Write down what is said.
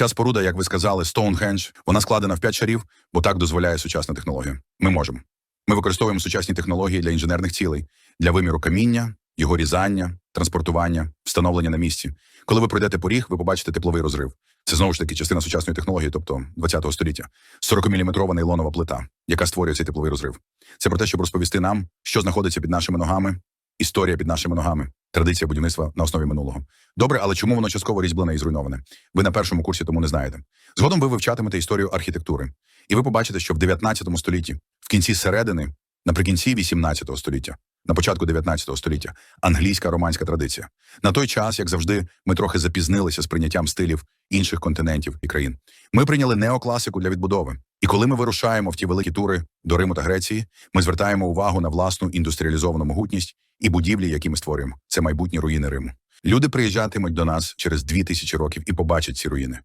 Ця споруда, як ви сказали, Stonehenge, вона складена в п'ять шарів, бо так дозволяє сучасна технологія. Ми можемо. Ми використовуємо сучасні технології для інженерних цілей, для виміру каміння, його різання, транспортування, встановлення на місці. Коли ви пройдете поріг, ви побачите тепловий розрив. Це знову ж таки частина сучасної технології, тобто 20-го століття. 40-мм нейлонова плита, яка створює цей тепловий розрив. Це про те, щоб розповісти нам, що знаходиться під нашими ногами, історія під нашими ногами, традиція будівництва на основі минулого. Добре, але чому воно частково різьблене і зруйноване? Ви на першому курсі тому не знаєте. Згодом ви вивчатимете історію архітектури, і ви побачите, що в 19 столітті, в кінці середини, наприкінці 18 століття, на початку 19 століття, англійська романська традиція. На той час, як завжди, ми трохи запізнилися з прийняттям стилів інших континентів і країн. Ми прийняли неокласику для відбудови. І коли ми вирушаємо в ті великі тури до Риму та Греції, ми звертаємо увагу на власну індустріалізовану могутність і будівлі, які ми створюємо. Це майбутні руїни Риму. Люди приїжджатимуть до нас через дві тисячі років і побачать ці руїни.